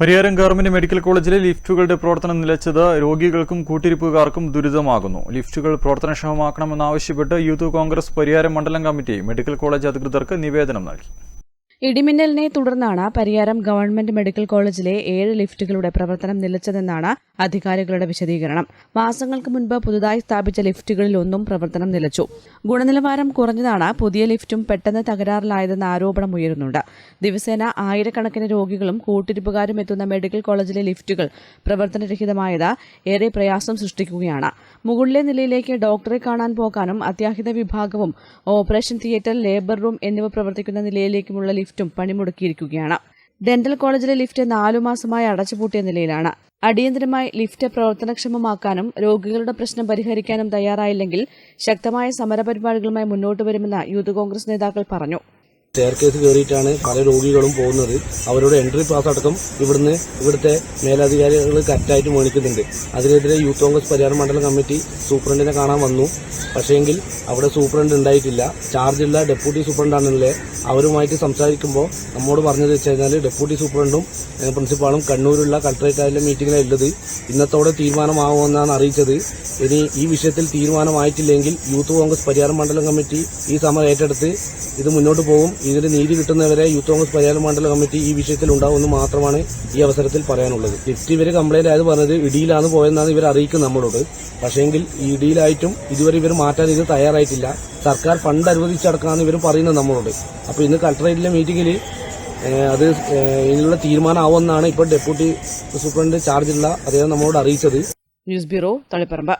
Pariyaram government medical കോളേജിലെ ലിഫ്റ്റുകളുടെ പ്രവർത്തനം നിലച്ചത് രോഗികൾക്കും കൂട്ടിരിപ്പുകാർക്കും ദുരിതമാകുന്നു. ലിഫ്റ്റുകൾ പ്രവർത്തനക്ഷമമാക്കണമെന്നാവശ്യപ്പെട്ട് യൂത്ത് കോൺഗ്രസ് പരിയാരം മണ്ഡലം കമ്മിറ്റി മെഡിക്കൽ കോളേജ് അധികൃതർക്ക് നിവേദനം നൽകി. ഇടിമിന്നലിനെ തുടർന്നാണ് പരിയാരം ഗവൺമെന്റ് മെഡിക്കൽ കോളേജിലെ ഏഴ് ലിഫ്റ്റുകളുടെ പ്രവർത്തനം നിലച്ചതെന്നാണ് അധികാരികളുടെ വിശദീകരണം. മാസങ്ങൾക്ക് മുൻപ് പുതുതായി സ്ഥാപിച്ച ലിഫ്റ്റുകളിലൊന്നും പ്രവർത്തനം നിലച്ചു. ഗുണനിലവാരം കുറഞ്ഞതാണ് പുതിയ ലിഫ്റ്റും പെട്ടെന്ന് തകരാറിലായതെന്ന ആരോപണം ഉയരുന്നുണ്ട്. ദിവസേന ആയിരക്കണക്കിന് രോഗികളും കൂട്ടിരിപ്പുകാരും എത്തുന്ന മെഡിക്കൽ കോളേജിലെ ലിഫ്റ്റുകൾ പ്രവർത്തനരഹിതമായത് ഏറെ പ്രയാസം സൃഷ്ടിക്കുകയാണ്. മുകളിലെ നിലയിലേക്ക് ഡോക്ടറെ കാണാൻ പോകാനും അത്യാഹിത വിഭാഗവും ഓപ്പറേഷൻ തിയേറ്റർ ലേബർ റൂം എന്നിവ പ്രവർത്തിക്കുന്ന നിലയിലേക്കുമുള്ള ലിഫ്റ്റും പണിമുടക്കിയിരിക്കുകയാണ്. ഡെന്റൽ കോളേജിലെ ലിഫ്റ്റ് നാലു മാസമായി അടച്ചുപൂട്ടിയ നിലയിലാണ്. അടിയന്തരമായി ലിഫ്റ്റ് പ്രവർത്തനക്ഷമമാക്കാനും രോഗികളുടെ പ്രശ്നം പരിഹരിക്കാനും തയ്യാറായില്ലെങ്കിൽ ശക്തമായ സമരപരിപാടികളുമായി മുന്നോട്ട് വരുമെന്ന് യൂത്ത് കോൺഗ്രസ് നേതാക്കൾ പറഞ്ഞു. സ്റ്റെയർ കേസ് കയറിയിട്ടാണ് പല രോഗികളും പോകുന്നത്. അവരുടെ എൻട്രി പാസ് അടക്കം ഇവിടുന്ന് ഇവിടുത്തെ മേലധികാരികൾ കറക്റ്റായിട്ട് മേടിക്കുന്നുണ്ട്. അതിനെതിരെ യൂത്ത് കോൺഗ്രസ് പരിഹാര മണ്ഡലം കമ്മിറ്റി സൂപ്രണ്ടിനെ കാണാൻ വന്നു. പക്ഷേങ്കിൽ അവിടെ സൂപ്രണ്ട് ഉണ്ടായിട്ടില്ല. ചാർജുള്ള ഡെപ്യൂട്ടി സൂപ്രണ്ടാണല്ലേ അവരുമായിട്ട് സംസാരിക്കുമ്പോൾ നമ്മോട് പറഞ്ഞത് വെച്ച് കഴിഞ്ഞാൽ ഡെപ്യൂട്ടി സൂപ്രണ്ടും പ്രിൻസിപ്പാളും കണ്ണൂരുള്ള കളക്ടറേറ്റായാലും മീറ്റിംഗിലാണ് ഉള്ളത്. ഇന്നത്തോടെ തീരുമാനമാകുമെന്നാണ് അറിയിച്ചത്. ഇനി ഈ വിഷയത്തിൽ തീരുമാനമായിട്ടില്ലെങ്കിൽ യൂത്ത് കോൺഗ്രസ് പരിഹാര മണ്ഡലം കമ്മിറ്റി ഈ സമരം ഏറ്റെടുത്ത് ഇത് മുന്നോട്ട് പോകും. ഇതിന് നീതി കിട്ടുന്നവരെ യൂത്ത് കോൺഗ്രസ് പരിഹാര മണ്ഡല കമ്മിറ്റി ഈ വിഷയത്തിൽ ഉണ്ടാവുമെന്ന് മാത്രമാണ് ഈ അവസരത്തിൽ പറയാനുള്ളത്. ലിഫ്റ്റ് ഇവർ കംപ്ലൈന്റ് ആയത് പറഞ്ഞത് ഇടിയിലാണ് പോയെന്നാണ് ഇവർ അറിയിക്കുന്നത് നമ്മളോട്. പക്ഷേങ്കിൽ ഇടിയിലായിട്ടും ഇതുവരെ ഇവർ മാറ്റാൻ ഇത് തയ്യാറായിട്ടില്ല. സർക്കാർ ഫണ്ട് അനുവദിച്ചടക്കാമെന്ന് ഇവർ പറയുന്നത് നമ്മളോട്. അപ്പോൾ ഇന്ന് കളക്ടറേറ്റിലെ മീറ്റിംഗിൽ അത് ഇതിനുള്ള തീരുമാനമാവുമെന്നാണ് ഇപ്പോൾ ഡെപ്യൂട്ടി സൂപ്രണ്ട് ചാർജുള്ള അദ്ദേഹം നമ്മളോട് അറിയിച്ചത്. News bureau Taliparamba.